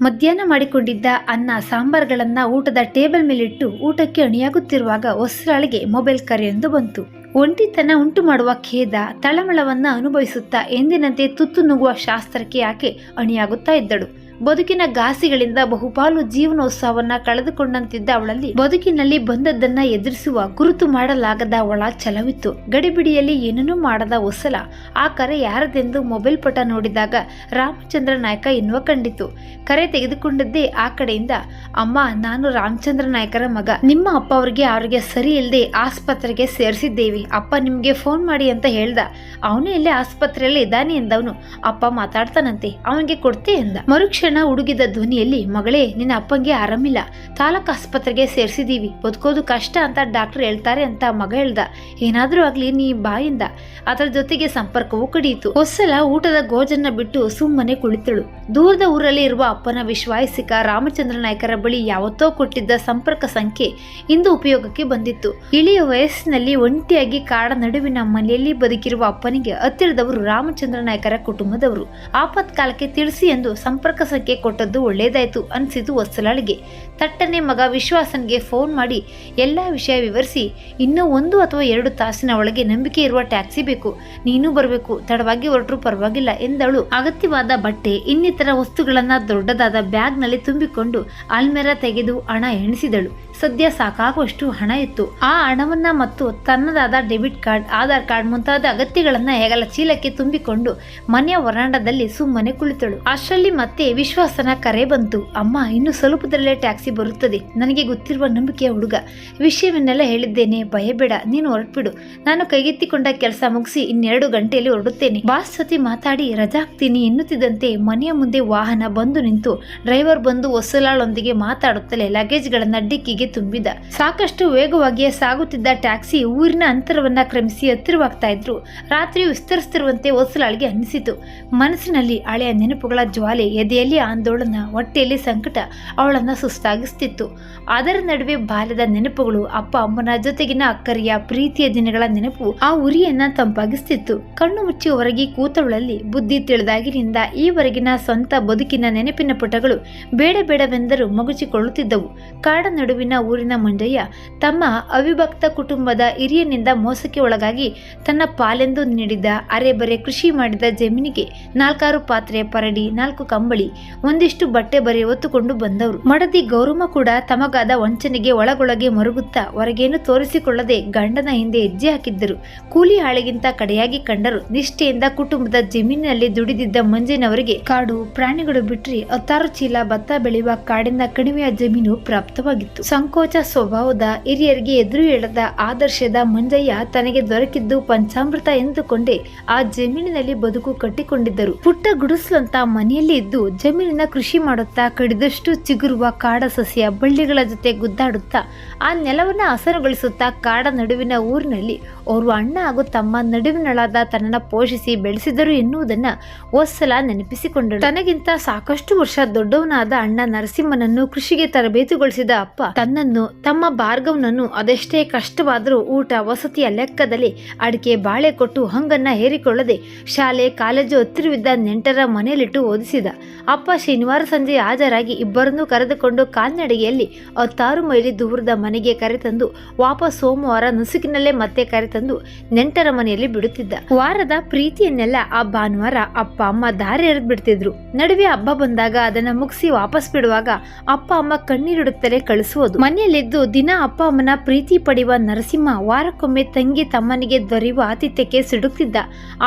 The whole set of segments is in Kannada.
ಮಧ್ಯಾಹ್ನ ಮಾಡಿಕೊಂಡಿದ್ದ ಅನ್ನ, ಸಾಂಬಾರ್ಗಳನ್ನು ಊಟದ ಟೇಬಲ್ ಮೇಲಿಟ್ಟು ಊಟಕ್ಕೆ ಅಣಿಯಾಗುತ್ತಿರುವಾಗ ಹೊಸರಾಳಿಗೆ ಮೊಬೈಲ್ ಕರೆಯೊಂದು ಬಂತು. ಒಂಟಿತನ ಉಂಟು ಮಾಡುವ ಖೇದ, ತಳಮಳವನ್ನು ಅನುಭವಿಸುತ್ತಾ ಎಂದಿನಂತೆ ತುತ್ತು ನುಗ್ಗುವ ಶಾಸ್ತ್ರಕ್ಕೆ ಆಕೆ ಅಣಿಯಾಗುತ್ತಾ ಇದ್ದಳು. ಬದುಕಿನ ಘಾಸಿಗಳಿಂದ ಬಹುಪಾಲು ಜೀವನೋತ್ಸವನ್ನ ಕಳೆದುಕೊಂಡಂತಿದ್ದ ಅವಳಲ್ಲಿ ಬದುಕಿನಲ್ಲಿ ಬಂದದ್ದನ್ನ ಎದುರಿಸುವ ಗುರುತು ಮಾಡಲಾಗದ ಒಳ ಛಲವಿತ್ತು. ಗಡಿಬಿಡಿಯಲ್ಲಿ ಏನನ್ನೂ ಮಾಡದ ಒಸಲ, ಆ ಕರೆ ಯಾರದೆಂದು ಮೊಬೈಲ್ ಪಟ ನೋಡಿದಾಗ ರಾಮಚಂದ್ರ ನಾಯಕ ಎನ್ನುವ ಕಂಡಿತು ಕರೆ ತೆಗೆದುಕೊಂಡಿದ್ದೇ ಆ ಕಡೆಯಿಂದ, ಅಮ್ಮ, ನಾನು ರಾಮಚಂದ್ರ ನಾಯಕರ ಮಗ. ನಿಮ್ಮ ಅಪ್ಪ ಅವರಿಗೆ ಅವರಿಗೆ ಸರಿ ಇಲ್ಲದೆ ಆಸ್ಪತ್ರೆಗೆ ಸೇರಿಸಿದ್ದೇವೆ. ಅಪ್ಪ ನಿಮ್ಗೆ ಫೋನ್ ಮಾಡಿ ಅಂತ ಹೇಳ್ದ. ಅವನು ಇಲ್ಲೇ ಆಸ್ಪತ್ರೆಯಲ್ಲಿ ಇದ್ದಾನೆ ಎಂದವನು. ಅಪ್ಪ ಮಾತಾಡ್ತಾನಂತೆ. ಅವನಿಗೆ ಕೊಡ್ತೆ ಎಂದ. ಮರುಕ್ಷಣ ಹುಡುಗಿದ ಧ್ವನಿಯಲ್ಲಿ, ಮಗಳೇ, ನಿನ್ನ ಅಪ್ಪಂಗೆ ಆರಾಮಿಲ್ಲ. ತಾಲೂಕು ಆಸ್ಪತ್ರೆಗೆ ಸೇರಿಸಿದೀವಿ. ಬದುಕೋದು ಕಷ್ಟ ಅಂತ ಡಾಕ್ಟರ್ ಹೇಳ್ತಾರೆ ಅಂತ ಮಗ ಹೇಳ್ದ. ಏನಾದರೂ ಆಗ್ಲಿ ನೀ ಬಾಯಿಂದ. ಅದರ ಜೊತೆಗೆ ಸಂಪರ್ಕವೂ ಕಡಿಯಿತು. ಹೊಸಲ ಊಟದ ಗೋಜನ್ನ ಬಿಟ್ಟು ಸುಮ್ಮನೆ ಕುಳಿತಳು. ದೂರದ ಊರಲ್ಲಿ ಇರುವ ಅಪ್ಪನ ವಿಶ್ವಾಸಿಕ ರಾಮಚಂದ್ರ ನಾಯ್ಕರ ಬಳಿ ಯಾವತ್ತೋ ಕೊಟ್ಟಿದ್ದ ಸಂಪರ್ಕ ಸಂಖ್ಯೆ ಇಂದು ಉಪಯೋಗಕ್ಕೆ ಬಂದಿತ್ತು. ಇಳಿಯ ವಯಸ್ಸಿನಲ್ಲಿ ಒಂಟಿಯಾಗಿ ಕಾಡ ನಡುವಿನ ಮನೆಯಲ್ಲಿ ಬದುಕಿರುವ ಅಪ್ಪನಿಗೆ ಹತ್ತಿರದವರು ರಾಮಚಂದ್ರ ನಾಯ್ಕರ ಕುಟುಂಬದವರು. ಆಪತ್ಕಾಲಕ್ಕೆ ತಿಳಿಸಿ ಎಂದು ಸಂಪರ್ಕ ಸಂಖ್ಯೆ ಕೊಟ್ಟದ್ದು ಒಳ್ಳೇದಾಯ್ತು ಅನಿಸಿತು ವತ್ಸಲಾಳಿಗೆ. ತಟ್ಟನೆ ಮಗ ವಿಶ್ವಾಸನ್ಗೆ ಫೋನ್ ಮಾಡಿ ಎಲ್ಲ ವಿಷಯ ವಿವರಿಸಿ, ಇನ್ನೂ ಒಂದು ಅಥವಾ ಎರಡು ತಾಸಿನ ಒಳಗೆ ನಂಬಿಕೆ ಇರುವ ಟ್ಯಾಕ್ಸಿ ಬೇಕು, ನೀನು ಬರಬೇಕು, ತಡವಾಗಿ ಹೊರಟರು ಪರವಾಗಿಲ್ಲ ಎಂದಳು. ಅಗತ್ಯವಾದ ಬಟ್ಟೆ, ಇನ್ನಿತರ ವಸ್ತುಗಳನ್ನು ದೊಡ್ಡದಾದ ಬ್ಯಾಗ್ನಲ್ಲಿ ತುಂಬಿಕೊಂಡು ಅಲ್ಮೆರ ತೆಗೆದು ಹಣ ಎಣಿಸಿದಳು. ಸದ್ಯ ಸಾಕಾಗುವಷ್ಟು ಹಣ ಇತ್ತು. ಆ ಹಣವನ್ನ ಮತ್ತು ತನ್ನದಾದ ಡೆಬಿಟ್ ಕಾರ್ಡ್, ಆಧಾರ್ ಕಾರ್ಡ್ ಮುಂತಾದ ಅಗತ್ಯಗಳನ್ನು ಹೆಗಲ ಚೀಲಕ್ಕೆ ತುಂಬಿಕೊಂಡು ಮನೆಯ ವರಾಂಡದಲ್ಲಿ ಸುಮ್ಮನೆ ಕುಳಿತಳು. ಅಷ್ಟರಲ್ಲಿ ಮತ್ತೆ ವಿಶ್ವಾಸನ ಕರೆ ಬಂತು. ಅಮ್ಮ, ಇನ್ನು ಸ್ವಲ್ಪದಲ್ಲೇ ಟ್ಯಾಕ್ಸಿ ಬರುತ್ತದೆ. ನನಗೆ ಗೊತ್ತಿರುವ ನಂಬಿಕೆಯ ಹುಡುಗ. ವಿಷಯವನ್ನೆಲ್ಲ ಹೇಳಿದ್ದೇನೆ. ಭಯಬೇಡ. ನೀನು ಹೊರಟ್ಬಿಡು. ನಾನು ಕೈಗೆತ್ತಿಕೊಂಡ ಕೆಲಸ ಮುಗಿಸಿ ಇನ್ನೆರಡು ಗಂಟೆಯಲ್ಲಿ ಹೊರಡುತ್ತೇನೆ. ಬಾಸ್ ಸತಿ ಮಾತಾಡಿ ರಜಾ ಹಾಕ್ತೀನಿ ಎನ್ನುತ್ತಿದ್ದಂತೆ ಮನೆಯ ಮುಂದೆ ವಾಹನ ಬಂದು ನಿಂತು ಡ್ರೈವರ್ ಬಂದು ಹೊಸಲಾಳೊಂದಿಗೆ ಮಾತಾಡುತ್ತಲೇ ಲಗೇಜ್ಗಳನ್ನ ಡಿಕ್ಕಿಗೆ ತುಂಬಿದ. ಸಾಕಷ್ಟು ವೇಗವಾಗಿಯೇ ಸಾಗುತ್ತಿದ್ದ ಟ್ಯಾಕ್ಸಿ ಊರಿನ ಅಂತರವನ್ನ ಕ್ರಮಿಸಿ ಹತ್ತಿರವಾಗ್ತಾ ಇದ್ರು. ರಾತ್ರಿ ವಿಸ್ತರಿಸುತ್ತಿರುವಂತೆ ಹೊಸಲಾಳಿಗೆ ಅನ್ನಿಸಿತು. ಮನಸ್ಸಿನಲ್ಲಿ ಹಳೆಯ ನೆನಪುಗಳ ಜ್ವಾಲೆ, ಎದೆಯಲ್ಲಿ ಆಂದೋಲನ ಹೊಟ್ಟೆಯಲ್ಲಿ ಸಂಕಟ, ಅವಳನ್ನ ಸುಸ್ತಾಗಿಸ್ತಿತ್ತು ಅದರ ನಡುವೆ ಬಾಲ್ಯದ ನೆನಪುಗಳು, ಅಪ್ಪ ಅಮ್ಮನ ಜೊತೆಗಿನ ಅಕ್ಕರಿಯ ಪ್ರೀತಿಯ ದಿನಗಳ ನೆನಪು ಆ ಉರಿಯನ್ನ ತಂಪಾಗಿಸ್ತಿತ್ತು. ಕಣ್ಣು ಮುಚ್ಚಿ ಹೊರಗೆ ಕೂತವಳಲ್ಲಿ ಬುದ್ಧಿ ತಿಳಿದಾಗಿನಿಂದ ಈವರೆಗಿನ ಸ್ವಂತ ಬದುಕಿನ ನೆನಪಿನ ಪುಟಗಳು ಬೇಡ ಬೇಡವೆಂದರೂ ಮಗುಚಿಕೊಳ್ಳುತ್ತಿದ್ದವು. ಕಾಡ ನಡುವಿನ ಊರಿನ ಮುಂಜಯ್ಯ ತಮ್ಮ ಅವಿಭಕ್ತ ಕುಟುಂಬದ ಹಿರಿಯನಿಂದ ಮೋಸಕ್ಕೆ ಒಳಗಾಗಿ ತನ್ನ ಪಾಲೆಂದು ನೀಡಿದ ಅರೆಬರೆ ಕೃಷಿ ಮಾಡಿದ ಜಮೀನಿಗೆ ನಾಲ್ಕಾರು ಪಾತ್ರೆ ಪರಡಿ, ನಾಲ್ಕು ಕಂಬಳಿ, ಒಂದಿಷ್ಟು ಬಟ್ಟೆ ಬರೆ ಹೊತ್ತುಕೊಂಡು ಬಂದವರು. ಮಡದಿ ಗೌರಮ್ಮ ಕೂಡ ತಮಗಾದ ವಂಚನೆಗೆ ಒಳಗೊಳಗೆ ಮರುಗುತ್ತಾ ಹೊರಗೇನು ತೋರಿಸಿಕೊಳ್ಳದೆ ಗಂಡನ ಹಿಂದೆ ಹೆಜ್ಜೆ ಹಾಕಿದ್ದರು. ಕೂಲಿ ಹಾಳಿಗಿಂತ ಕಡೆಯಾಗಿ ಕಂಡರು. ನಿಷ್ಠೆಯಿಂದ ಕುಟುಂಬದ ಜಮೀನಿನಲ್ಲಿ ದುಡಿದಿದ್ದ ಮಂಜಿನವರಿಗೆ ಕಾಡು ಪ್ರಾಣಿಗಳು ಬಿಟ್ಟರೆ ಹತ್ತಾರು ಚೀಲ ಭತ್ತ ಬೆಳೆಯುವ ಕಾಡಿನ ಕಣಿವೆಯ ಜಮೀನು ಪ್ರಾಪ್ತವಾಗಿತ್ತು. ಸಂಕೋಚ ಸ್ವಭಾವದ ಹಿರಿಯರಿಗೆ ಎದುರು ಹೇಳದ ಆದರ್ಶದ ಮಂಜಯ್ಯ ತನಗೆ ದೊರಕಿದ್ದು ಪಂಚಾಮೃತ ಎಂದುಕೊಂಡೇ ಆ ಜಮೀನಿನಲ್ಲಿ ಬದುಕು ಕಟ್ಟಿಕೊಂಡಿದ್ದರು. ಪುಟ್ಟ ಗುಡಿಸಲಂತ ಮನೆಯಲ್ಲಿ ಇದ್ದು ಜಮೀನಿನ ಕೃಷಿ ಮಾಡುತ್ತಾ ಕಡಿದಷ್ಟು ಚಿಗುರುವ ಕಾಡ ಸಸ್ಯ ಬಳ್ಳಿಗಳ ಜೊತೆ ಗುದ್ದಾಡುತ್ತಾ ಆ ನೆಲವನ್ನ ಹಸನುಗೊಳಿಸುತ್ತಾ ಕಾಡ ನಡುವಿನ ಊರಿನಲ್ಲಿ ಓರ್ವ ಅಣ್ಣ ಹಾಗೂ ತಮ್ಮ ನಡುವಿನಳಾದ ತನ್ನನ್ನ ಪೋಷಿಸಿ ಬೆಳೆಸಿದರು ಎನ್ನುವುದನ್ನ ಒಸಲ ನೆನಪಿಸಿಕೊಂಡ ತನಗಿಂತ ಸಾಕಷ್ಟು ವರ್ಷ ದೊಡ್ಡವನಾದ ಅಣ್ಣ ನರಸಿಂಹನನ್ನು ಕೃಷಿಗೆ ತರಬೇತುಗೊಳಿಸಿದ ಅಪ್ಪ ತನ್ನನ್ನು, ತಮ್ಮ ಭಾರ್ಗವನನ್ನು ಅದೆಷ್ಟೇ ಕಷ್ಟವಾದರೂ ಊಟ ವಸತಿಯ ಲೆಕ್ಕದಲ್ಲಿ ಅಡಿಕೆ ಬಾಳೆ ಕೊಟ್ಟು ಹಂಗನ್ನ ಹೇರಿಕೊಳ್ಳದೆ ಶಾಲೆ, ಕಾಲೇಜು ಹತ್ತಿರವಿದ್ದ ನೆಂಟರ ಮನೆಯಲ್ಲಿಟ್ಟು ಓದಿಸಿದ. ಅಪ್ಪ ಶನಿವಾರ ಸಂಜೆ ಹಾಜರಾಗಿ ಇಬ್ಬರನ್ನೂ ಕರೆದುಕೊಂಡು ಕಾಲ್ನಡಿಗೆಯಲ್ಲಿ ಹತ್ತಾರು ಮೈಲಿ ದೂರದ ಮನೆಗೆ ಕರೆತಂದು ವಾಪಸ್ ಸೋಮವಾರ ನಸುಕಿನಲ್ಲೇ ಮತ್ತೆ ಕರೆತಂದು ನೆಂಟರ ಮನೆಯಲ್ಲಿ ಬಿಡುತ್ತಿದ್ದ. ವಾರದ ಪ್ರೀತಿಯನ್ನೆಲ್ಲ ಆ ಭಾನುವಾರ ಅಪ್ಪ ಅಮ್ಮ ದಾರಿ ಎರೆದು ಬಿಡ್ತಿದ್ರು ನಡುವೆ ಹಬ್ಬ ಬಂದಾಗ ಅದನ್ನ ಮುಗಿಸಿ ವಾಪಸ್ ಬಿಡುವಾಗ ಅಪ್ಪ ಅಮ್ಮ ಕಣ್ಣೀರಿಡುತ್ತಲೇ ಕಳಿಸುವುದು. ಮನೆಯಲ್ಲಿದ್ದು ದಿನ ಅಪ್ಪ ಅಮ್ಮನ ಪ್ರೀತಿ ಪಡೆಯುವ ನರಸಿಂಹ ವಾರಕ್ಕೊಮ್ಮೆ ತಂಗಿ ತಮ್ಮನಿಗೆ ದೊರೆಯುವ ಆತಿಥ್ಯಕ್ಕೆ ಸಿಡುತ್ತಿದ್ದ.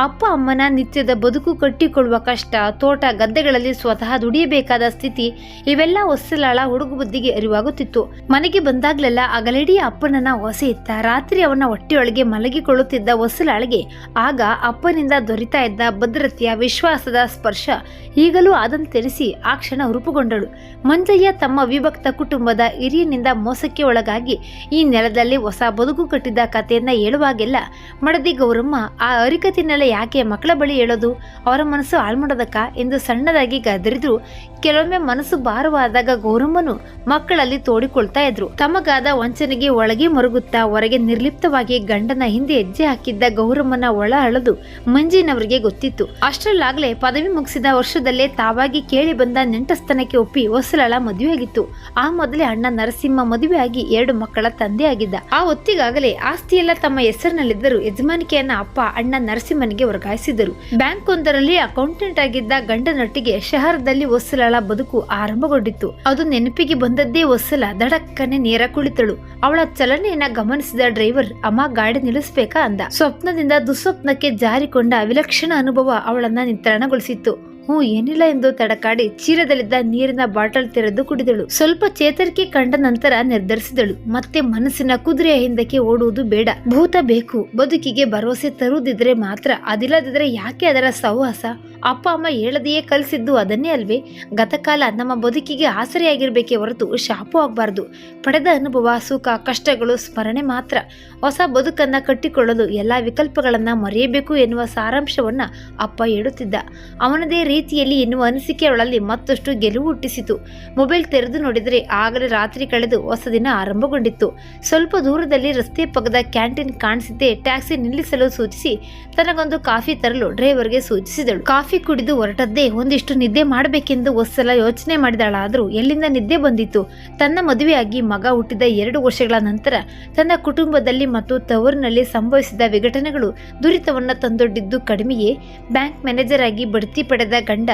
ಅಪ್ಪ ಅಮ್ಮನ ನಿತ್ಯದ ಬದುಕು ಕಟ್ಟಿಕೊಳ್ಳುವ ಕಷ್ಟ, ತೋಟ, ಗದ್ದೆಗಳಲ್ಲಿ ಸ್ವತಃ ದುಡಿಯಬೇಕಾದ ಸ್ಥಿತಿ, ಇವೆಲ್ಲ ಹೊಸಲಾಳ ಹುಡುಗ ಬುದ್ಧಿಗೆ ಅರಿವಾಗುತ್ತಿತ್ತು. ಮನೆಗೆ ಬಂದಾಗ್ಲೆಲ್ಲ ಅಗಲಡಿ ಅಪ್ಪನನ್ನ ಹೊಸೆ ಇತ್ತ ರಾತ್ರಿ ಅವನ ಹೊಟ್ಟೆಯೊಳಗೆ ಮಲಗಿಕೊಳ್ಳುತ್ತಿದ್ದ ಹೊಸಲಾಳಿಗೆ ಆಗ ಅಪ್ಪನಿಂದ ದೊರಿತಾ ಇದ್ದ ಭದ್ರತೆಯ ವಿಶ್ವಾಸದ ಸ್ಪರ್ಶ ಈಗಲೂ ಆದಂತೆನಿಸಿ ಆ ಕ್ಷಣ ರೂಪುಗೊಂಡಳು ಮಂಜಯ್ಯ ತಮ್ಮ ವಿಭಕ್ತ ಕುಟುಂಬದ ಹಿರಿಯನಿಂದ ಮೋಸಕ್ಕೆ ಒಳಗಾಗಿ ಈ ನೆಲದಲ್ಲಿ ಹೊಸ ಬದುಕು ಕಟ್ಟಿದ್ದ ಕಥೆಯನ್ನ ಹೇಳುವಾಗೆಲ್ಲ ಮಡದಿ ಗೌರಮ್ಮ, ಆ ಅರಿಕತಿನೆಲ್ಲ ಯಾಕೆ ಮಕ್ಕಳ ಬಳಿ ಹೇಳೋದು? ಅವರ ಮನಸ್ಸು ಹಾಳ್ಮಾಡೋದಕ್ಕ ಎಂದು ಸಣ್ಣದಾಗಿ ಗದರಿದ್ರು. ಕೆಲವೊಮ್ಮೆ ಮನಸ್ಸು ಭಾರವಾದಾಗ ಗೌರಮ್ಮನು ಮಕ್ಕಳಲ್ಲಿ ತೋಡಿಕೊಳ್ತಾ ಇದ್ರು. ತಮಗಾದ ವಂಚನೆಗೆ ಒಳಗೆ ಮರುಗುತ್ತಾ ಹೊರಗೆ ನಿರ್ಲಿಪ್ತವಾಗಿ ಗಂಡನ ಹಿಂದೆ ಹೆಜ್ಜೆ ಹಾಕಿದ್ದ ಗೌರಮ್ಮನ ಒಳ ಅಳದು ಮಂಜಿನವರಿಗೆ ಗೊತ್ತಿತ್ತು. ಅಷ್ಟರಲ್ಲಾಗಲೇ ಪದವಿ ಮುಗಿಸಿದ ವರ್ಷದಲ್ಲೇ ತಾವಾಗಿ ಕೇಳಿ ಬಂದ ನೆಂಟಸ್ತನಕ್ಕೆ ಒಪ್ಪಿ ಹೊಸಲಳ ಮದುವೆಯಾಗಿತ್ತು. ಆ ಮೊದಲೇ ಅಣ್ಣ ನರಸಿಂಹ ಮದುವೆಯಾಗಿ ಎರಡು ಮಕ್ಕಳ ತಂದೆಯಾಗಿದ್ದ. ಆ ಹೊತ್ತಿಗಾಗಲೇ ಆಸ್ತಿಯೆಲ್ಲ ತಮ್ಮ ಹೆಸರಿನಲ್ಲಿದ್ದರೂ ಯಜಮಾನಿಕೆಯನ್ನ ಅಪ್ಪ, ಅಣ್ಣ ನರಸಿಂಹನಿಗೆ ವರ್ಗಾಯಿಸಿದರು. ಬ್ಯಾಂಕ್ ಒಂದರಲ್ಲಿ ಅಕೌಂಟೆಂಟ್ ಆಗಿದ್ದ ಗಂಡನೊಟ್ಟಿಗೆ ಶಹರದಲ್ಲಿ ಹೊಸಲಳ ಬದುಕು ಆರಂಭಗೊಂಡಿತ್ತು. ಅದು ನೆನಪಿಗೆ ಬಂದದ್ದೇ ಒಸಲ ದಡಕ್ಕನೆ ನೇರ ಕುಳಿತಳು. ಅವಳ ಚಲನೆಯನ್ನ ಗಮನಿಸಿದ ಡ್ರೈವರ್, ಅಮ್ಮ, ಗಾಡಿ ನಿಲ್ಲಿಸ್ಬೇಕಾ? ಅಂದ. ಸ್ವಪ್ನದಿಂದ ದುಸ್ವಪ್ನಕ್ಕೆ ಜಾರಿಕೊಂಡ ವಿಲಕ್ಷಣ ಅನುಭವ ಅವಳನ್ನ ನಿತ್ರಾಣಗೊಳಿಸಿತ್ತು. ಹ್ಞೂ, ಏನಿಲ್ಲ ಎಂದು ತಡಕಾಡಿ ಚೀಲದಲ್ಲಿದ್ದ ನೀರಿನ ಬಾಟಲ್ ತೆರೆದು ಕುಡಿದಳು. ಸ್ವಲ್ಪ ಚೇತರಿಕೆ ಕಂಡ ನಂತರ ನಿರ್ಧರಿಸಿದಳು. ಮತ್ತೆ ಮನಸ್ಸಿನ ಕುದುರೆಯ ಹಿಂದಕ್ಕೆ ಓಡುವುದು ಬೇಡ. ಭೂತ ಬೇಕು. ಬದುಕಿಗೆ ಭರವಸೆ ತರುವುದಿದ್ರೆ ಮಾತ್ರ, ಅದಿಲ್ಲದಿದ್ರೆ ಯಾಕೆ ಅದರ ಸಹವಾಸ ಅಪ್ಪ, ಅಮ್ಮ ಹೇಳದೆಯೇ ಕಲಿಸಿದ್ದು ಅದನ್ನೇ ಅಲ್ವೇ? ಗತಕಾಲ ನಮ್ಮ ಬದುಕಿಗೆ ಆಸರೆಯಾಗಿರ್ಬೇಕೇ ಹೊರತು ಶಾಪು ಆಗಬಾರ್ದು. ಪಡೆದ ಅನುಭವ, ಸುಖ, ಕಷ್ಟಗಳು ಸ್ಮರಣೆ ಮಾತ್ರ. ಹೊಸ ಬದುಕನ್ನ ಕಟ್ಟಿಕೊಳ್ಳಲು ಎಲ್ಲ ವಿಕಲ್ಪಗಳನ್ನ ಮರೆಯಬೇಕು ಎನ್ನುವ ಸಾರಾಂಶವನ್ನ ಅಪ್ಪ ಹೇಳುತ್ತಿದ್ದ. ಅವನದೇ ರೀತಿಯಲ್ಲಿ ಎನ್ನುವ ಅನಿಸಿಕೆ ಅವಳಲ್ಲಿ ಮತ್ತಷ್ಟು ಗೆಲುವು ಹುಟ್ಟಿಸಿತು. ಮೊಬೈಲ್ ತೆರೆದು ನೋಡಿದರೆ ಆಗಲೇ ರಾತ್ರಿ ಕಳೆದು ಹೊಸ ದಿನ ಆರಂಭಗೊಂಡಿತ್ತು. ಸ್ವಲ್ಪ ದೂರದಲ್ಲಿ ರಸ್ತೆ ಪಕ್ಕದ ಕ್ಯಾಂಟೀನ್ ಕಾಣಿಸಿದ್ದೆ ಟ್ಯಾಕ್ಸಿ ನಿಲ್ಲಿಸಲು ಸೂಚಿಸಿ ತನಗೊಂದು ಕಾಫಿ ತರಲು ಡ್ರೈವರ್ಗೆ ಸೂಚಿಸಿದಳು. ಕಾಫಿ ಕುಡಿದು ಹೊರಟದ್ದೇ ಒಂದಿಷ್ಟು ನಿದ್ದೆ ಮಾಡಬೇಕೆಂದು ಒಂದ್ಸಲ ಯೋಚನೆ ಮಾಡಿದಳಾದರೂ ಎಲ್ಲಿಂದ ನಿದ್ದೆ ಬಂದಿತ್ತು? ತನ್ನ ಮದುವೆಯಾಗಿ ಮಗ ಹುಟ್ಟಿದ ಎರಡು ವರ್ಷಗಳ ನಂತರ ತನ್ನ ಕುಟುಂಬದಲ್ಲಿ ಮತ್ತು ತವರಿನಲ್ಲಿ ಸಂಭವಿಸಿದ ವಿಘಟನೆಗಳು ದುರಿತವನ್ನು ತಂದೊಡ್ಡಿದ್ದು ಕಡಿಮೆಯೇ? ಬ್ಯಾಂಕ್ ಮ್ಯಾನೇಜರ್ ಆಗಿ ಬಡ್ತಿ ಪಡೆದ ಗಂಡ.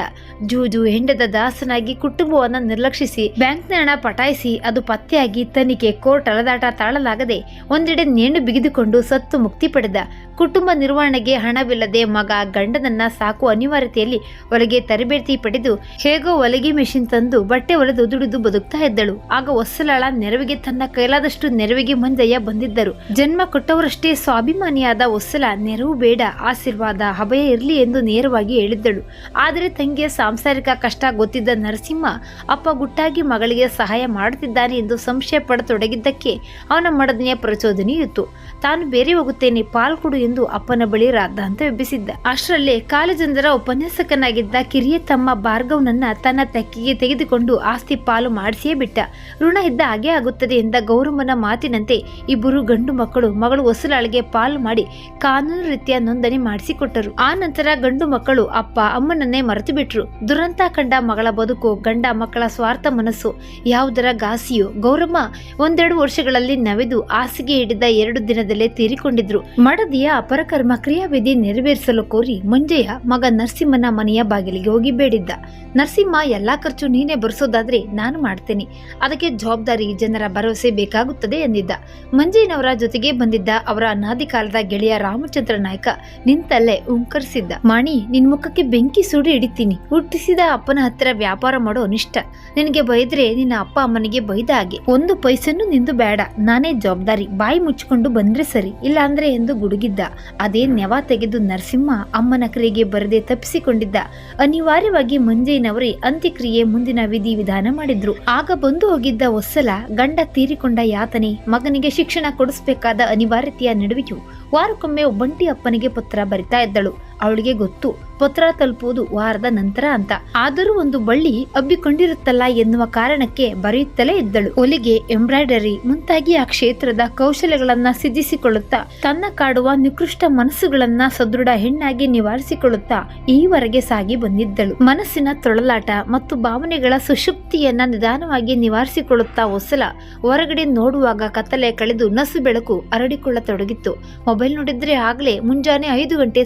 ಜೂಜು ಹೆಂಡದ ದಾಸನಾಗಿ ಕುಟುಂಬವನ್ನ ನಿರ್ಲಕ್ಷಿಸಿ, ಬ್ಯಾಂಕ್ನ ಹಣ ಪಟಾಯಿಸಿ, ಅದು ಪತ್ತೆಯಾಗಿ ತನಿಖೆ ಕೋರ್ಟ್ ಅಲದಾಟ ತಾಳಲಾಗದೆ ಒಂದೆಡೆ ನೇಣು ಬಿಗಿದುಕೊಂಡು ಸತ್ತು ಮುಕ್ತಿ ಪಡೆದ. ಕುಟುಂಬ ನಿರ್ವಹಣೆಗೆ ಹಣವಿಲ್ಲದೆ ಮಗ ಗಂಡನನ್ನ ಸಾಕು ಅನಿವಾರ್ಯತೆಯಲ್ಲಿ ಹೊಲಗೆ ತರಬೇತಿ ಪಡೆದು ಹೇಗೋ ಹೊಲಿಗೆ ಮೆಷಿನ್ ತಂದು ಬಟ್ಟೆ ಹೊಲೆದು ದುಡಿದು ಬದುಕ್ತಾ ಇದ್ದಳು. ಆಗ ಹೊಸಲಾಳ ನೆರವಿಗೆ ತನ್ನ ಕೈಲಾದಷ್ಟು ನೆರವಿಗೆ ಮಂಜಯ್ಯ ಬಂದಿದ್ದರು. ಜನ್ಮ ಕೊಟ್ಟವರಷ್ಟೇ ಸ್ವಾಭಿಮಾನಿಯಾದ ಹೊಸಲ ನೆರವು ಬೇಡ, ಆಶೀರ್ವಾದ, ಅಭಯ ಇರಲಿ ಎಂದು ನೇರವಾಗಿ ಹೇಳಿದ್ದಳು. ಆದರೆ ತಂಗಿಯ ಸಾಂಸಾರಿಕ ಕಷ್ಟ ಗೊತ್ತಿದ್ದ ನರಸಿಂಹ ಅಪ್ಪ ಗುಟ್ಟಾಗಿ ಮಗಳಿಗೆ ಸಹಾಯ ಮಾಡುತ್ತಿದ್ದಾನೆ ಎಂದು ಸಂಶಯ ಪಡತೊಡಗಿದ್ದಕ್ಕೆ ಅವನ ಮಡದನೆಯ ಪ್ರಚೋದನೆಯಿತ್ತು ತಾನು ಬೇರೆ ಹೋಗುತ್ತೇನೆ ಪಾಲ್ಕೊಡು ಎಂದು ಅಪ್ಪನ ಬಳಿ ರಾದ್ದಾಂತ ಎಬ್ಬಿಸಿದ್ದ. ಅಷ್ಟರಲ್ಲೇ ಕಾಲಜಂದರ ಉಪನ್ಯಾಸಕನಾಗಿದ್ದ ಕಿರಿಯ ತಮ್ಮ ಭಾರ್ಗವ್ನನ್ನ ತನ್ನ ತೆಕ್ಕಿಗೆ ತೆಗೆದುಕೊಂಡು ಆಸ್ತಿ ಪಾಲು ಮಾಡಿಸಿಯೇ ಬಿಟ್ಟ. ಋಣ ಇದ್ದ ಹಾಗೆ ಆಗುತ್ತದೆ ಎಂದ ಗೌರಮ್ಮನ ಮಾತಿನಂತೆ ಇಬ್ಬರು ಗಂಡು ಮಕ್ಕಳು ಮಗಳು ಹೊಸಲಾಳಿಗೆ ಪಾಲು ಮಾಡಿ ಕಾನೂನು ರೀತಿಯ ನೋಂದಣಿ ಮಾಡಿಸಿಕೊಟ್ಟರು. ಆ ನಂತರ ಗಂಡು ಮಕ್ಕಳು ಅಪ್ಪ ಅಮ್ಮನನ್ನೇ ಮರೆತು ಬಿಟ್ರು. ದುರಂತ ಕಂಡ ಮಗಳ ಬದುಕು, ಗಂಡ ಮಕ್ಕಳ ಸ್ವಾರ್ಥ ಮನಸ್ಸು, ಯಾವುದರ ಗಾಸಿಯೋ ಗೌರಮ್ಮ ಒಂದೆರಡು ವರ್ಷಗಳಲ್ಲಿ ನವೆದು ಹಾಸಿಗೆ ಹಿಡಿದ ಎರಡು ದಿನದಲ್ಲೇ ತೀರಿಕೊಂಡಿದ್ರು. ಮಡದಿಯ ಅಪರಕರ್ಮ ಕ್ರಿಯಾವಿಧಿ ನೆರವೇರಿಸಲು ಕೋರಿ ಮುಂಜೆಯ ಮಗ ನರಸಿಂಹನ ಮನೆಯ ಬಾಗಿಲಿಗೆ ಹೋಗಿ ಬೇಡಿದ್ದ. ನರಸಿಂಹ, ಎಲ್ಲಾ ಖರ್ಚು ನೀನೇ ಬರೆಸೋದಾದ್ರೆ ನಾನು ಮಾಡ್ತೇನೆ. ಅದಕ್ಕೆ ಜವಾಬ್ದಾರಿ ಜನರ ಭರವಸೆ ಬೇಕಾಗುತ್ತದೆ ಎಂದಿದ್ದ. ಮಂಜಯ್ಯನವರ ಜೊತೆಗೆ ಬಂದಿದ್ದ ಅವರ ಅನಾದಿ ಕಾಲದ ಗೆಳೆಯ ರಾಮಚಂದ್ರ ನಾಯಕ ನಿಂತಲ್ಲೇ ಉಂಕರಿಸಿದ್ದ. ಮಾಣಿ, ನಿನ್ ಮುಖಕ್ಕೆ ಬೆಂಕಿ ಸುಡಿ ಹಿಡಿತೀನಿ. ಹುಟ್ಟಿಸಿದ ಅಪ್ಪನ ಹತ್ತಿರ ವ್ಯಾಪಾರ ಮಾಡೋ ಅನಿಷ್ಟ ನಿನಗೆ ಬೈದ್ರೆ ನಿನ್ನ ಅಪ್ಪ ಅಮ್ಮನಿಗೆ ಬೈದ ಹಾಗೆ. ಒಂದು ಪೈಸನ್ನು ನಿಂದು ಬೇಡ. ನಾನೇ ಜವಾಬ್ದಾರಿ. ಬಾಯಿ ಮುಚ್ಚಿಕೊಂಡು ಬಂದ್ರೆ ಸರಿ ಇಲ್ಲ ಅಂದ್ರೆ ಎಂದು ಗುಡುಗಿದ್ದ. ಅದೇ ನೆವ ತೆಗೆದು ನರಸಿಂಹ ಅಮ್ಮನ ಕ್ರಿಯೆಗೆ ಬರದೆ ತಪ್ಪಿಸಿಕೊಂಡಿದ್ದ. ಅನಿವಾರ್ಯವಾಗಿ ಮಂಜಯ್ಯನವರೇ ಅಂತ್ಯಕ್ರಿಯೆ ಮುಂದಿನ ವಿಧಿ ವಿಧಾನ ಮಾಡಿದ್ರು. ಆಗ ಬಂದು ಹೋಗಿದ್ದ ಒಸ್ಸಲ ಗಂಡ ತೀರಿಕೊಂಡ ಯಾತನೆ ಮಗನಿಗೆ ಶಿಕ್ಷಣ ಕೊಡಿಸಬೇಕಾದ ಅನಿವಾರ್ಯತೆಯ ನಡುವೆಯೂ ವಾರಕ್ಕೊಮ್ಮೆ ಒಬ್ಬಂಟಿ ಅಪ್ಪನಿಗೆ ಪತ್ರ ಬರಿತಾ ಇದ್ದಳು. ಅವಳಿಗೆ ಗೊತ್ತು, ಪತ್ರ ತಲುಪುವುದು ವಾರದ ನಂತರ ಅಂತ. ಆದರೂ ಒಂದು ಬಳ್ಳಿ ಹಬ್ಬಿಕೊಂಡಿರುತ್ತಲ್ಲ ಎನ್ನುವ ಕಾರಣಕ್ಕೆ ಬರೆಯುತ್ತಲೇ ಇದ್ದಳು. ಒಲಿಗೆ, ಎಂಬ್ರಾಯ್ಡರಿ ಮುಂತಾಗಿ ಆ ಕ್ಷೇತ್ರದ ಕೌಶಲ್ಯಗಳನ್ನ ಸಿದ್ಧಿಸಿಕೊಳ್ಳುತ್ತಾ, ತನ್ನ ಕಾಡುವ ನಿಕೃಷ್ಟ ಮನಸ್ಸುಗಳನ್ನ ಸದೃಢ ಹೆಣ್ಣಾಗಿ ನಿವಾರಿಸಿಕೊಳ್ಳುತ್ತಾ ಈವರೆಗೆ ಸಾಗಿ ಬಂದಿದ್ದಳು. ಮನಸ್ಸಿನ ತೊಳಲಾಟ ಮತ್ತು ಭಾವನೆಗಳ ಸುಷುಪ್ತಿಯನ್ನ ನಿಧಾನವಾಗಿ ನಿವಾರಿಸಿಕೊಳ್ಳುತ್ತಾ ಹೊಸಲ ಹೊರಗಡೆ ನೋಡುವಾಗ ಕತ್ತಲೆ ಕಳೆದು ನಸು ಬೆಳಕು ಹರಡಿಕೊಳ್ಳತೊಡಗಿತ್ತು. ಮೊಬೈಲ್ ನೋಡಿದ್ರೆ ಆಗ್ಲೇ ಮುಂಜಾನೆ ಐದು ಗಂಟೆ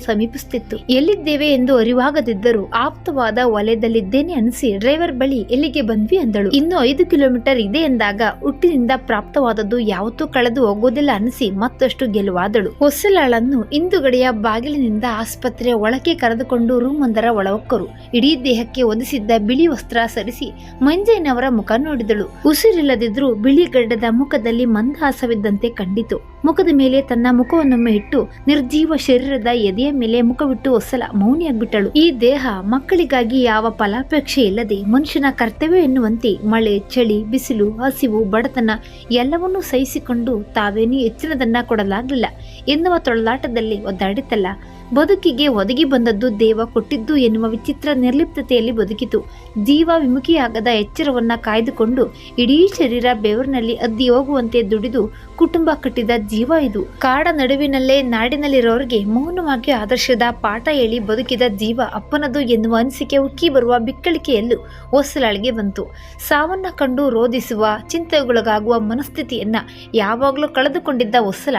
ಸಮೀಪಿಸುತ್ತಿತ್ತು ಎಲ್ಲಿದ್ದೇವೆ ಎಂದು ಅರಿವಾಗದಿದ್ದರೂ ಆಪ್ತವಾದ ವಲಯದಲ್ಲಿದ್ದೇನೆ ಅನಿಸಿ ಡ್ರೈವರ್ ಬಳಿ ಎಲ್ಲಿಗೆ ಬಂದ್ವಿ ಅಂದಳು. ಇನ್ನು ಐದು ಕಿಲೋಮೀಟರ್ ಇದೆ ಎಂದಾಗ ಹುಟ್ಟಿನಿಂದ ಪ್ರಾಪ್ತವಾದದ್ದು ಯಾವತ್ತೂ ಕಳೆದು ಹೋಗುವುದಿಲ್ಲ ಅನಿಸಿ ಮತ್ತಷ್ಟು ಗೆಲುವಾದಳು. ಹೊಸಲಾಳನ್ನು ಹಿಂದುಗಡೆಯ ಬಾಗಿಲಿನಿಂದ ಆಸ್ಪತ್ರೆಯ ಒಳಕ್ಕೆ ಕರೆದುಕೊಂಡು ರೂಮ್ ಒಂದರ ಒಳವಕ್ಕರು ಇಡೀ ದೇಹಕ್ಕೆ ಒದಿಸಿದ್ದ ಬಿಳಿ ವಸ್ತ್ರ ಸರಿಸಿ ಮಂಜಯ್ಯನವರ ಮುಖ ನೋಡಿದಳು. ಉಸಿರಿಲ್ಲದಿದ್ರೂ ಬಿಳಿ ಗಡ್ಡದ ಮುಖದಲ್ಲಿ ಮಂದಹಾಸವಿದ್ದಂತೆ ಕಂಡಿತು. ಮುಖದ ಮೇಲೆ ತನ್ನ ಮುಖವನ್ನೊಮ್ಮೆ ಇಟ್ಟು ನಿರ್ಜೀವ ಶರೀರದ ಎದೆಯ ಮೇಲೆ ಮುಖವಿಟ್ಟು ಒಸಲ ಮೌನಿಯಾಗ್ಬಿಟ್ಟಳು. ಈ ದೇಹ ಮಕ್ಕಳಿಗಾಗಿ ಯಾವ ಫಲಾಪೇಕ್ಷೆ ಇಲ್ಲದೆ ಮನುಷ್ಯನ ಕರ್ತವ್ಯ ಎನ್ನುವಂತೆ ಮಳೆ, ಚಳಿ, ಬಿಸಿಲು, ಹಸಿವು, ಬಡತನ ಎಲ್ಲವನ್ನೂ ಸಹಿಸಿಕೊಂಡು ತಾವೇನೂ ಹೆಚ್ಚಿನದನ್ನ ಕೊಡಲಾಗಲಿಲ್ಲ ಎನ್ನುವ ತೊಳಲಾಟದಲ್ಲಿ ಒದ್ದಾಡಿತಲ್ಲ ಬದುಕಿಗೆ ಒದಗಿ ಬಂದದ್ದು ದೇವ ಕೊಟ್ಟಿದ್ದು ಎನ್ನುವ ವಿಚಿತ್ರ ನಿರ್ಲಿಪ್ತತೆಯಲ್ಲಿ ಬದುಕಿತು. ಜೀವ ವಿಮುಖಿಯಾಗದ ಎಚ್ಚರವನ್ನ ಕಾಯ್ದುಕೊಂಡು ಇಡೀ ಶರೀರ ಬೆವರಿನಲ್ಲಿ ಅದ್ದಿ ಹೋಗುವಂತೆ ದುಡಿದು ಕುಟುಂಬ ಕಟ್ಟಿದ ಜೀವ ಇದು. ಕಾಡ ನಡುವಿನಲ್ಲೇ ನಾಡಿನಲ್ಲಿರೋರಿಗೆ ಮೌನವಾಗಿ ಆದರ್ಶದ ಪಾಠ ಹೇಳಿ ಬದುಕಿದ ಜೀವ ಅಪ್ಪನದು ಎನ್ನುವ ಅನಿಸಿಕೆ ಉಕ್ಕಿ ಬರುವ ಬಿಕ್ಕಳಿಕೆಯಲ್ಲೂ ಹೊಸಲಾಳಿಗೆ ಬಂತು. ಸಾವನ್ನ ಕಂಡು ರೋಧಿಸುವ, ಚಿಂತೆಗೊಳಗಾಗುವ ಮನಸ್ಥಿತಿಯನ್ನ ಯಾವಾಗಲೂ ಕಳೆದುಕೊಂಡಿದ್ದ ಹೊಸಲ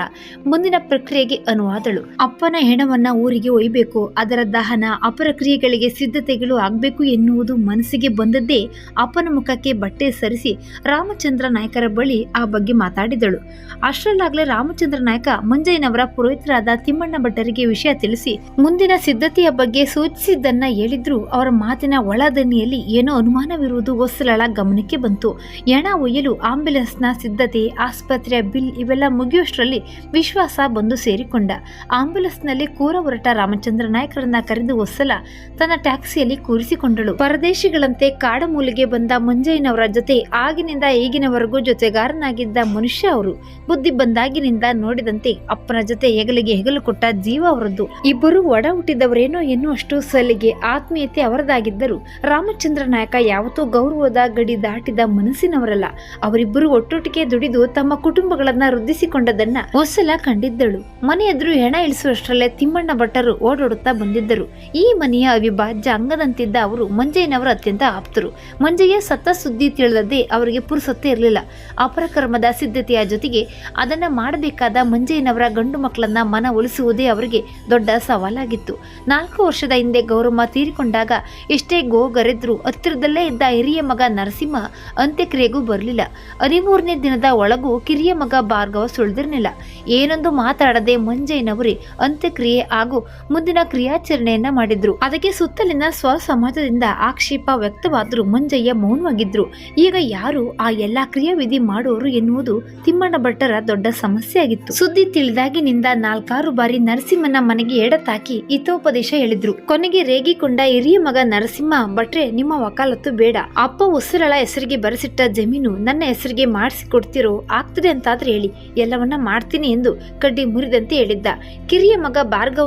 ಮುಂದಿನ ಪ್ರಕ್ರಿಯೆಗೆ ಅನುವಾದಳು. ಅಪ್ಪನ ಹೆಣವನ್ನ ಊರಿಗೆ ಒಯ್ಯಬೇಕು ಅದರ ದಹನ, ಅಪರ ಕ್ರಿಯೆಗಳಿಗೆ ಸಿದ್ಧತೆಗಳು ಆಗಬೇಕು ಎನ್ನುವುದು ಮನಸ್ಸಿಗೆ ಬಂದದ್ದೇ ಅಪ್ಪನ ಮುಖಕ್ಕೆ ಬಟ್ಟೆ ಸರಿಸಿ ರಾಮಚಂದ್ರ ನಾಯಕರ ಬಳಿ ಆ ಬಗ್ಗೆ ಮಾತಾಡಿದಳು. ಅಷ್ಟರಲ್ಲಾಗಲೇ ರಾಮಚಂದ್ರ ನಾಯಕ ಮಂಜಯ್ಯನವರ ಪುರೋಹಿತರಾದ ತಿಮ್ಮಣ್ಣ ಭಟ್ಟರಿಗೆ ವಿಷಯ ತಿಳಿಸಿ ಮುಂದಿನ ಸಿದ್ಧತೆಯ ಬಗ್ಗೆ ಸೂಚಿಸಿದ್ದನ್ನ ಹೇಳಿದ್ರು. ಅವರ ಮಾತಿನ ಒಳದನಿಯಲ್ಲಿ ಏನೋ ಅನುಮಾನವಿರುವುದು ಹೊಸಲಳ ಗಮನಕ್ಕೆ ಬಂತು. ಎಣ ಒಯ್ಯಲು ಆಂಬ್ಯುಲೆನ್ಸ್ನ ಸಿದ್ಧತೆ, ಆಸ್ಪತ್ರೆಯ ಬಿಲ್ ಇವೆಲ್ಲ ಮುಗಿಯುವಷ್ಟರಲ್ಲಿ ವಿಶ್ವಾಸ ಬಂದು ಸೇರಿಕೊಂಡ. ಆಂಬ್ಯುಲೆನ್ಸ್ನಲ್ಲಿ ಕೂರ ಹೊರಟ ರಾಮಚಂದ್ರ ನಾಯಕರನ್ನ ಕರೆದು ಹೊಸಲ ತನ್ನ ಟ್ಯಾಕ್ಸಿಯಲ್ಲಿ ಕೂರಿಸಿಕೊಂಡಳು. ಪರದೇಶಿಗಳಂತೆ ಕಾಡಮೂಲಿಗೆ ಬಂದ ಮಂಜಯ್ಯನವರ ಜೊತೆ ಆಗಿನಿಂದ ಈಗಿನವರೆಗೂ ಜೊತೆಗಾರನಾಗಿದ್ದ ಮನುಷ್ಯ ಅವರು ಬುದ್ಧಿ ಬಂದಾಗಿನಿಂದ ನೋಡಿದಂತೆ ಅಪ್ಪನ ಜೊತೆ ಹೆಗಲಿಗೆ ಹೆಗಲು ಕೊಟ್ಟ ಜೀವ ಅವರದ್ದು. ಇಬ್ಬರು ಒಡ ಹುಟ್ಟಿದವರೇನೋ ಎನ್ನುವಷ್ಟು ಸಲಿಗೆ ಆತ್ಮೀಯತೆ ಅವರದಾಗಿದ್ದರು ರಾಮಚಂದ್ರ ನಾಯಕ ಯಾವತ್ತೂ ಗೌರವದ ಗಡಿ ದಾಟಿದ ಮನಸ್ಸಿನವರಲ್ಲ. ಅವರಿಬ್ಬರು ಒಟ್ಟೊಟ್ಟಿಗೆ ದುಡಿದು ತಮ್ಮ ಕುಟುಂಬಗಳನ್ನ ವೃದ್ಧಿಸಿಕೊಂಡದನ್ನ ಹೊಸಲ ಕಂಡಿದ್ದಳು. ಮನೆ ಎದುರು ಹೆಣ ಇಳಿಸುವಷ್ಟರಲ್ಲೇ ತಿಮ್ಮಣ್ಣ ಭಟ್ಟರು ಓಡಾಡುತ್ತಾ ಬಂದಿದ್ದರು. ಈ ಮನೆಯ ಅವಿಭಾಜ್ಯ ಅಂಗದಂತಿದ್ದ ಅವರು ಮಂಜಯ್ಯನವರ ಅತ್ಯಂತ ಆಪ್ತರು. ಮಂಜಯ್ಯ ಸತ್ತ ಸುದ್ದಿ ತಿಳಿದದೆ ಅವರಿಗೆ ಪುರುಸತ್ತೇ ಇರಲಿಲ್ಲ. ಅಪರಕರ್ಮದ ಸಿದ್ಧತೆಯ ಜೊತೆಗೆ ಅದನ್ನ ಮಾಡಬೇಕಾದ ಮಂಜಯ್ಯನವರ ಗಂಡು ಮಕ್ಕಳನ್ನ ಮನ ಒಲಿಸುವುದೇ ಅವರಿಗೆ ದೊಡ್ಡ ಸವಾಲಾಗಿತ್ತು. ನಾಲ್ಕು ವರ್ಷದ ಹಿಂದೆ ಗೌರಮ್ಮ ತೀರಿಕೊಂಡಾಗ ಎಷ್ಟೇ ಗೋಗರೆದ್ರು ಹತ್ತಿರದಲ್ಲೇ ಇದ್ದ ಹಿರಿಯ ಮಗ ನರಸಿಂಹ ಅಂತ್ಯಕ್ರಿಯೆಗೂ ಬರಲಿಲ್ಲ. ಹದಿಮೂರನೇ ದಿನದ ಒಳಗೂ ಕಿರಿಯ ಮಗ ಭಾರ್ಗವ ಸುಳಿದಿರಲಿಲ್ಲ. ಏನೊಂದು ಮಾತಾಡದೆ ಮಂಜಯ್ಯನವರೇ ಅಂತ್ಯಕ್ರಿಯೆ ಹಾಗೂ ಮುಂದಿನ ಕ್ರಿಯಾಚರಣೆಯನ್ನ ಮಾಡಿದ್ರು. ಅದಕ್ಕೆ ಸುತ್ತಲಿನ ಸ್ವ ಸಮಾಜದಿಂದ ಆಕ್ಷೇಪ ವ್ಯಕ್ತವಾದರೂ ಮಂಜಯ್ಯ ಮೌನವಾಗಿದ್ರು. ಈಗ ಯಾರು ಆ ಎಲ್ಲಾ ಕ್ರಿಯಾವಿಧಿ ಮಾಡುವರು ಎನ್ನುವುದು ತಿಮ್ಮಣ್ಣ ಭಟ್ಟರ ದೊಡ್ಡ ಸಮಸ್ಯೆ ಆಗಿತ್ತು ಸುದ್ದಿ ತಿಳಿದಾಗಿನಿಂದ ನಾಲ್ಕಾರು ಬಾರಿ ನರಸಿಂಹನ ಮನೆಗೆ ಎಡತಾಕಿ ಹಿತೋಪದೇಶ ಹೇಳಿದ್ರು. ಕೊನೆಗೆ ರೇಗಿಕೊಂಡ ಹಿರಿಯ ಮಗ ನರಸಿಂಹ, ಭಟ್ರೆ, ನಿಮ್ಮ ವಕಾಲತ್ತು ಬೇಡ. ಅಪ್ಪ ಉಸಿರಳ ಹೆಸರಿಗೆ ಬರೆಸಿಟ್ಟ ಜಮೀನು ನನ್ನ ಹೆಸರಿಗೆ ಮಾಡಿಸಿ ಕೊಡ್ತಿರೋ ಆಗ್ತದೆ ಅಂತಾದ್ರೆ ಹೇಳಿ. ಎಲ್ಲವನ್ನ ಮಾಡ್ತೀನಿ ಎಂದು ಕಡ್ಡಿ ಮುರಿದಂತೆ ಹೇಳಿದ್ದ. ಕಿರಿಯ ಮಗ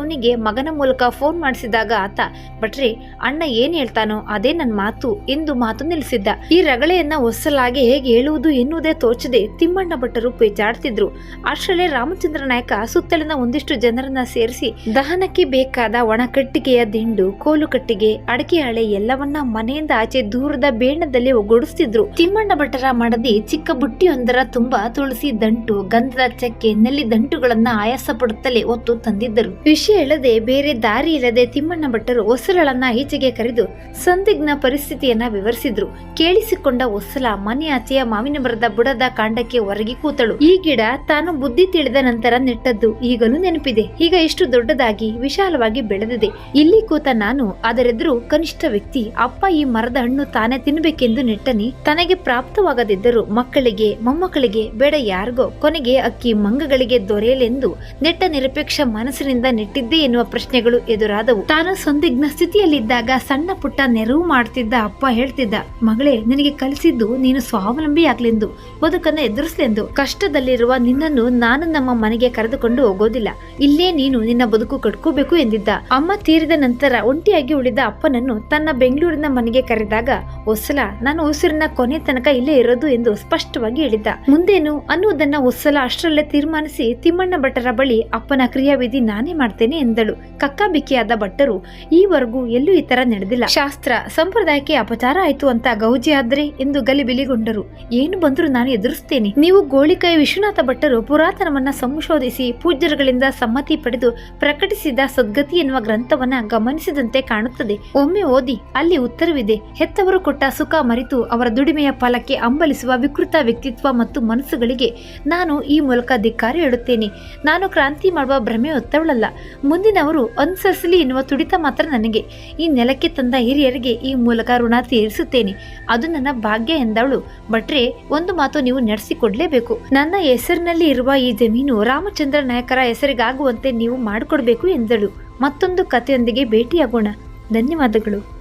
ಭಾರ್ಗವನಿಗೆ ಮಗನ ಮೂಲಕ ಫೋನ್ ಮಾಡಿಸಿದಾಗ ಆತ ಬಟ್ರಿ ಅಣ್ಣ ಏನ್ ಹೇಳ್ತಾನೋ ಅದೇ ನನ್ನ ಮಾತು ಎಂದು ಮಾತು ನಿಲ್ಲಿಸಿದ್ದ. ಈ ರಗಳೆಯನ್ನ ಹೊಸಲಾಗಿ ಹೇಗೆ ಹೇಳುವುದು ಎನ್ನುವುದೇ ತೋಚದೆ ತಿಮ್ಮಣ್ಣ ಭಟ್ಟರು ಪೇಚಾಡ್ತಿದ್ರು. ಅಷ್ಟರಲ್ಲೇ ರಾಮಚಂದ್ರ ನಾಯಕ ಸುತ್ತಲಿನ ಒಂದಿಷ್ಟು ಜನರನ್ನ ಸೇರಿಸಿ, ದಹನಕ್ಕೆ ಬೇಕಾದ ಒಣ ಕಟ್ಟಿಗೆಯ ದಿಂಡು, ಕೋಲು ಕಟ್ಟಿಗೆ, ಅಡಕೆ ಹಳೆ ಎಲ್ಲವನ್ನ ಮನೆಯಿಂದ ಆಚೆ ದೂರದ ಬೇಣದಲ್ಲಿ ಒಗ್ಗೂಡಿಸ್ತಿದ್ರು. ತಿಮ್ಮಣ್ಣ ಭಟ್ಟರ ಮಡದಿ ಚಿಕ್ಕ ಬುಟ್ಟಿಯೊಂದರ ತುಂಬಾ ತುಳಸಿ ದಂಟು, ಗಂಧದ ಚಕ್ಕೆ, ನೆಲ್ಲಿ ದಂಟುಗಳನ್ನ ಆಯಾಸ ಪಡುತ್ತಲೇ ಒತ್ತು ತಂದಿದ್ದರು. ವಿಷಯ ಹೇಳದೆ ಬೇರೆ ದಾರಿ ಇಲ್ಲದೆ ತಿಮ್ಮಣ್ಣ ಭಟ್ಟರು ಹೊಸಲಳನ್ನ ಈಚೆಗೆ ಕರೆದು ಸಂದಿಗ್ನ ಪರಿಸ್ಥಿತಿಯನ್ನ ವಿವರಿಸಿದ್ರು. ಕೇಳಿಸಿಕೊಂಡ ಹೊಸಲ ಮನೆ ಆಚೆಯ ಮಾವಿನ ಮರದ ಬುಡದ ಕಾಂಡಕ್ಕೆ ಹೊರಗಿ ಕೂತಳು. ಈ ಗಿಡ ತಾನು ಬುದ್ಧಿ ತಿಳಿದ ನಂತರ ನೆಟ್ಟದ್ದು ಈಗಲೂ ನೆನಪಿದೆ. ಈಗ ಇಷ್ಟು ದೊಡ್ಡದಾಗಿ ವಿಶಾಲವಾಗಿ ಬೆಳೆದಿದೆ. ಇಲ್ಲಿ ಕೂತ ನಾನು, ಅದರೆದುರು ಕನಿಷ್ಠ ವ್ಯಕ್ತಿ, ಅಪ್ಪ ಈ ಮರದ ಹಣ್ಣು ತಾನೇ ತಿನ್ನಬೇಕೆಂದು ನೆಟ್ಟನಿ, ತನಗೆ ಪ್ರಾಪ್ತವಾಗದಿದ್ದರೂ ಮಕ್ಕಳಿಗೆ, ಮೊಮ್ಮಕ್ಕಳಿಗೆ, ಬೇಡ ಯಾರಿಗೋ ಕೊನೆಗೆ ಅಕ್ಕಿ ಮಂಗಗಳಿಗೆ ದೊರೆಯಲೆಂದು ನೆಟ್ಟ ನಿರಪೇಕ್ಷ ಮನಸ್ಸಿನಿಂದ ನೆಟ್ಟಿದ್ದೇ. ಎನ್ನುವ ಪ್ರಶ್ನೆಗಳು ಎದುರಾದವು. ತಾನು ಸಂದಿಗ್ನ ಸ್ಥಿತಿಯಲ್ಲಿದ್ದಾಗ ಸಣ್ಣ ಪುಟ್ಟ ನೆರವು ಮಾಡ್ತಿದ್ದ ಅಪ್ಪ ಹೇಳ್ತಿದ್ದ, ಮಗಳೇ, ನಿನಗೆ ಕಲಿಸಿದ್ದು ನೀನು ಸ್ವಾವಲಂಬಿ ಆಗ್ಲೆಂದು, ಬದುಕನ್ನು ಎದುರಿಸ್ಲೆಂದು. ಕಷ್ಟದಲ್ಲಿರುವ ನಿನ್ನನ್ನು ನಾನು ನಮ್ಮ ಮನೆಗೆ ಕರೆದುಕೊಂಡು ಹೋಗೋದಿಲ್ಲ. ಇಲ್ಲೇ ನೀನು ನಿನ್ನ ಬದುಕು ಕಟ್ಕೋಬೇಕು ಎಂದಿದ್ದ. ಅಮ್ಮ ತೀರಿದ ನಂತರ ಒಂಟಿಯಾಗಿ ಉಳಿದ ಅಪ್ಪನನ್ನು ತನ್ನ ಬೆಂಗಳೂರಿನ ಮನೆಗೆ ಕರೆದಾಗ ಹೊಸಲ ನಾನು ಉಸಿರಿನ ಕೊನೆ ತನಕ ಇಲ್ಲೇ ಇರೋದು ಎಂದು ಸ್ಪಷ್ಟವಾಗಿ ಹೇಳಿದ್ದ. ಮುಂದೇನು ಅನ್ನುವುದನ್ನ ಹೊಸಲ ಅಷ್ಟರಲ್ಲೇ ತೀರ್ಮಾನಿಸಿ ತಿಮ್ಮಣ್ಣ ಭಟ್ಟರ ಬಳಿ ಅಪ್ಪನ ಕ್ರಿಯಾವಿಧಿ ನಾನೇ ಮಾಡ್ತೇನೆ ಎಂದಳು. ಕಕ್ಕಾಬಿಕ್ಕಿಯಾದ ಭಟ್ಟರು, ಈವರೆಗೂ ಎಲ್ಲೂ ಈ ತರ ನಡೆದಿಲ್ಲ. ಶಾಸ್ತ್ರ, ಸಂಪ್ರದಾಯಕ್ಕೆ ಅಪಚಾರ ಆಯ್ತು ಅಂತ ಗೌಜಿ ಆದ್ರೆ? ಎಂದು ಗಲಿಬಿಲಿಗೊಂಡರು ಏನು ಬಂದರೂ ನಾನು ಎದುರಿಸ್ತೇನೆ. ನೀವು ಗೋಳಿಕೈ ವಿಶ್ವನಾಥ ಭಟ್ಟರು ಪುರಾತನವನ್ನ ಸಂಶೋಧಿಸಿ ಪೂಜ್ಯರುಗಳಿಂದ ಸಮ್ಮತಿ ಪಡೆದು ಪ್ರಕಟಿಸಿದ ಸದ್ಗತಿ ಎನ್ನುವ ಗ್ರಂಥವನ್ನ ಗಮನಿಸಿದಂತೆ ಕಾಣುತ್ತದೆ. ಒಮ್ಮೆ ಓದಿ, ಅಲ್ಲಿ ಉತ್ತರವಿದೆ. ಹೆತ್ತವರು ಕೊಟ್ಟ ಸುಖ ಮರಿತು ಅವರ ದುಡಿಮೆಯ ಫಲಕ್ಕೆ ಅಂಬಲಿಸುವ ವಿಕೃತ ವ್ಯಕ್ತಿತ್ವ ಮತ್ತು ಮನಸ್ಸುಗಳಿಗೆ ನಾನು ಈ ಮೂಲಕ ಧಿಕ್ಕಾರ ಹೇಳುತ್ತೇನೆ. ನಾನು ಕ್ರಾಂತಿ ಮಾಡುವ ಭ್ರಮೆ ಹೊತ್ತವಳಲ್ಲ ಮುಂದಿನವರು ಅನುಸರಿಸಲಿ ಎನ್ನುವ ತುಡಿತ ಮಾತ್ರ ನನಗೆ. ಈ ನೆಲಕ್ಕೆ ತಂದ ಹಿರಿಯರಿಗೆ ಈ ಮೂಲಕ ಋಣ ತೀರಿಸುತ್ತೇನೆ. ಅದು ನನ್ನ ಭಾಗ್ಯ ಎಂದವಳು. ಭಟ್ರೆ, ಒಂದು ಮಾತು ನೀವು ನಡೆಸಿಕೊಡಲೇಬೇಕು. ನನ್ನ ಹೆಸರಿನಲ್ಲಿ ಇರುವ ಈ ಜಮೀನು ರಾಮಚಂದ್ರ ನಾಯಕರ ಹೆಸರಿಗಾಗುವಂತೆ ನೀವು ಮಾಡಿಕೊಡ್ಬೇಕು ಎಂದಳು. ಮತ್ತೊಂದು ಕಥೆಯೊಂದಿಗೆ ಭೇಟಿಯಾಗೋಣ. ಧನ್ಯವಾದಗಳು.